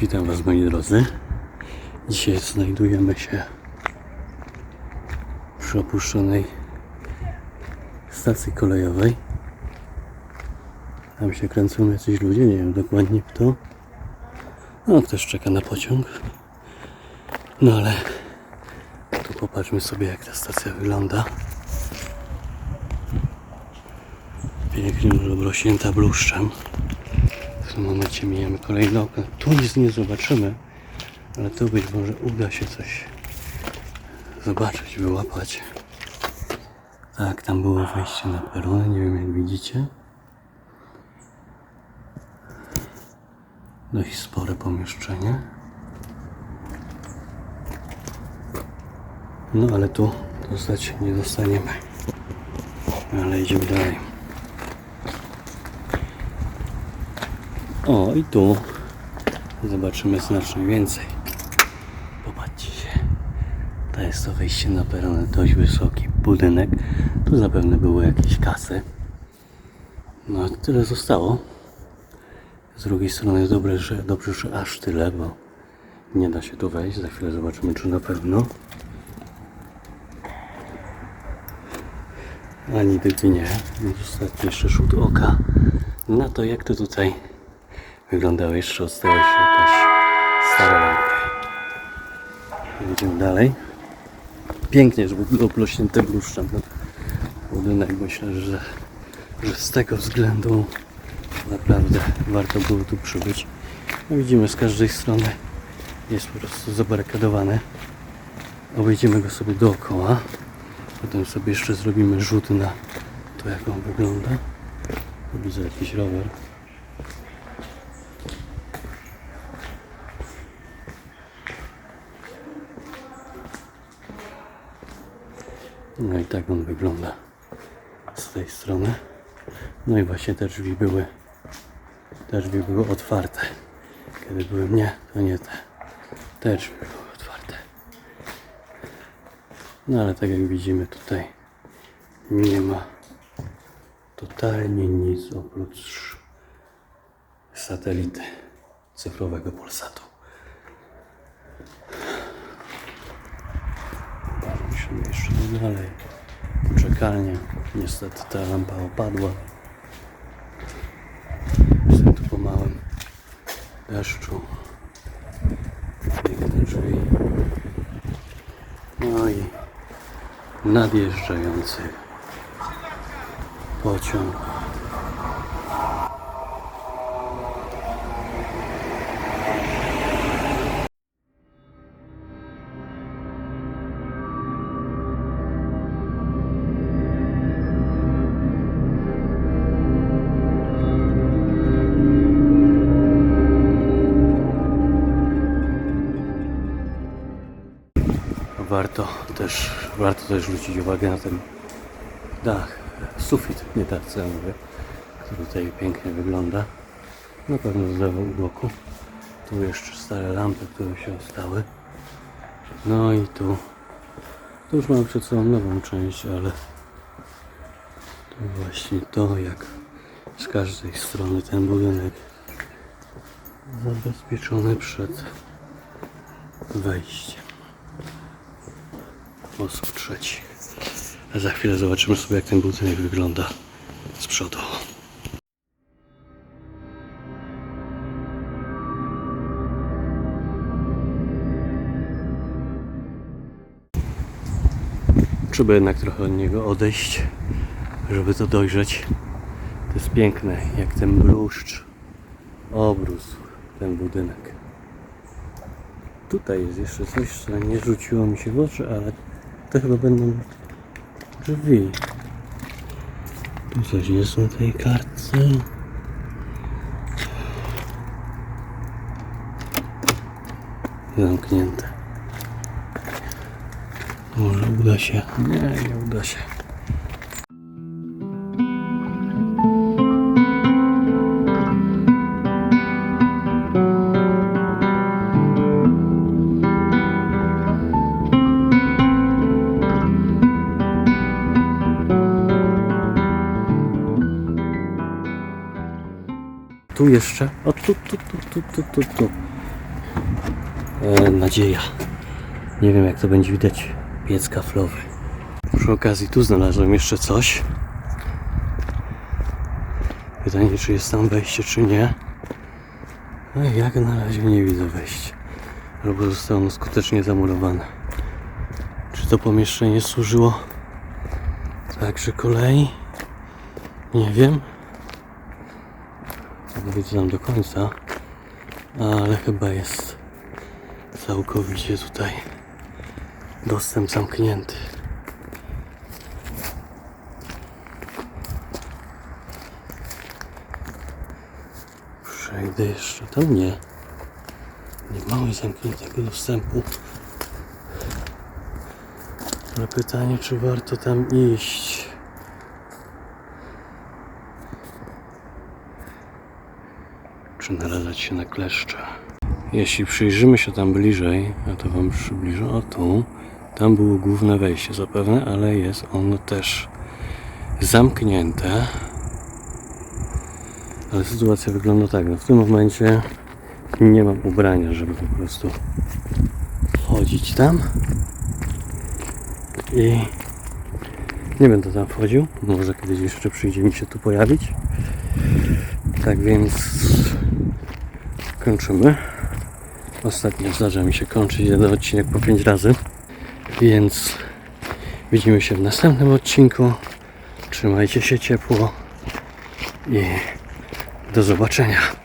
Witam Was moi drodzy. Dzisiaj znajdujemy się przy opuszczonej stacji kolejowej. Tam się kręcą jacyś ludzie, nie wiem dokładnie kto. No, ktoś czeka na pociąg. No ale tu popatrzmy sobie jak ta stacja wygląda. Pięknie obrośnięta bluszczem. W tym momencie mijamy kolejny okno. Tu nic nie zobaczymy, ale tu być może uda się coś zobaczyć, wyłapać. Tak, tam było wejście na peron, nie wiem jak widzicie. Dość spore pomieszczenie. No ale tu dostać nie dostaniemy. Ale idziemy dalej. O, i tu zobaczymy znacznie więcej. To jest to wejście na peron, dość wysoki budynek. Tu zapewne były jakieś kasy. No, tyle zostało. Z drugiej strony jest dobre, że, dobrze, że aż tyle, bo nie da się tu wejść. Za chwilę zobaczymy, czy na pewno. Ani gdyby nie. Ostatni jeszcze rzut oka na to, jak to tutaj wyglądało. Jeszcze odstały się jakaś stara. Idziemy dalej. Pięknie, żeby było oblośnięte bluszczem ten budynek. Myślę, że, że z tego względu naprawdę warto było tu przybyć. No widzimy z każdej strony jest po prostu zabarykadowane. Obejdziemy go sobie dookoła. Potem sobie jeszcze zrobimy rzut na to, jak on wygląda. Widzę jakiś rower. No i tak on wygląda z tej strony. No i właśnie te drzwi były, te drzwi były otwarte. Kiedy były mnie, to nie te. Te drzwi były otwarte. No ale tak jak widzimy tutaj nie ma totalnie nic oprócz satelity cyfrowego Polsatu. Musimy jeszcze dalej. Poczekalnia. Niestety ta lampa opadła. Jestem tu po małym deszczu. Piękne drzwi. No i nadjeżdżający pociąg. Warto też, warto też zwrócić uwagę na ten dach, sufit, nie dach, co ja mówię, który tutaj pięknie wygląda. Na pewno z lewą boku. Tu jeszcze stare lampy, które się stały. No i tu, tu już mam przed sobą nową część, ale tu właśnie to, jak z każdej strony ten budynek zabezpieczony przed wejściem osób trzecich. A za chwilę zobaczymy sobie, jak ten budynek wygląda z przodu. Trzeba jednak trochę od niego odejść, żeby to dojrzeć. To jest piękne, jak ten bluszcz obrósł ten budynek. Tutaj jest jeszcze coś, co nie rzuciło mi się w oczy, ale to chyba będą drzwi. Tu coś jest na tej kartce. Zamknięte. Może uda się. Nie, nie uda się. Tu jeszcze. O tu, tu, tu, tu, tu, tu, tu. E, nadzieja. Nie wiem jak to będzie widać. Piec kaflowy. Przy okazji tu znalazłem jeszcze coś. Pytanie czy jest tam wejście czy nie. No jak na razie nie widzę wejścia. Albo zostało ono skutecznie zamurowane. Czy to pomieszczenie służyło także kolei? Nie wiem. Widzę tam do końca, ale chyba jest całkowicie tutaj dostęp zamknięty. Przejdę jeszcze tam nie. Nie mamy zamkniętego dostępu. Ale pytanie, czy warto tam iść? Czy narażać się na kleszcze? Jeśli przyjrzymy się tam bliżej, ja to wam przybliżę, o tu, tam było główne wejście zapewne, ale jest ono też zamknięte. Ale sytuacja wygląda tak, no w tym momencie nie mam ubrania, żeby po prostu chodzić tam. I nie będę tam wchodził. Może kiedyś jeszcze przyjdzie mi się tu pojawić. Tak więc kończymy. Ostatnio zdarza mi się kończyć jeden odcinek po 5 razy. Więc widzimy się w następnym odcinku. Trzymajcie się ciepło i do zobaczenia.